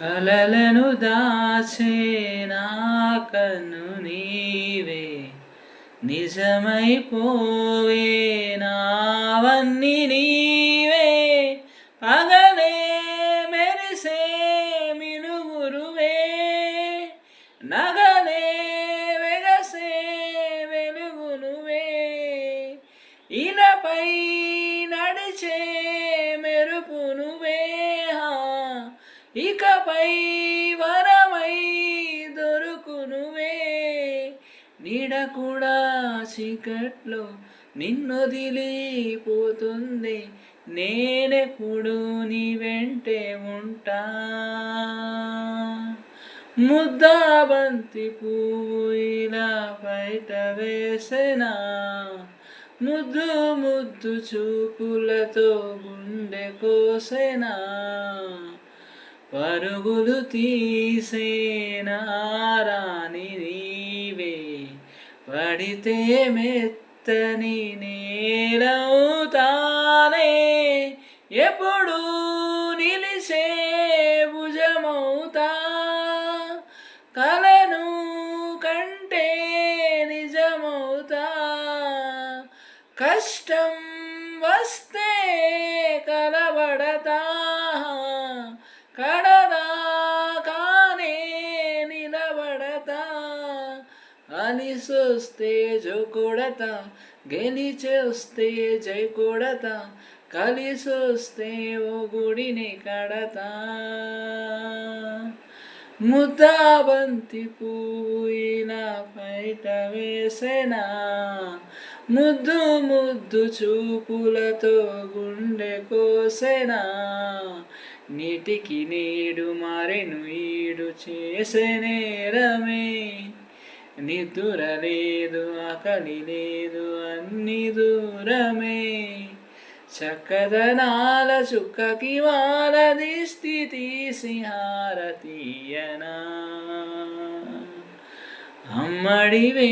కలలను దాచే నా కన్ను నీవే. నిజమైపోవే నావన్నీ నీవే. పగలే మెరిసే మినుగురువే నగలే వెగసే వెలుగునువే. ఇనపై ఇకపై వరమై దొరుకునువే. నీడ కూడా చీకట్లో నిన్నొదిలిపోతుంది నేనెప్పుడు నీ వెంటే ఉంటా. ముద్దాబంతి పువ్వు ఇలా బయట వేసెనా? ముద్దు ముద్దు చూపులతో గుండె కోసెనా? పరుగులు తీసేనారాని నీవే. పడితే మెత్తని నేలవుతానే ఎప్పుడు నిలిసే భుజమవుతా? కలను కంటే నిజమవుతా? కష్టం కడదాకానే నిలబడతా. అలిసొస్తే జో కొడతా గెలిచొస్తే జై కూడత. కలిసొస్తే ఓ గుడిని కడతా. ముద్దాబంతి పూయిన బయట వేసిన? ముద్దు ముద్దు చూపులతో గుండె కోసెనా? నీటికి నీడు మారెను ఈడు చేసే నేరమే. నిద్ర లేదు ఆకలి లేదు అన్ని దూరమే. చక్కదనాల చుక్కకి వాల దిష్టి తీసి హారతీయనా అమ్మడివే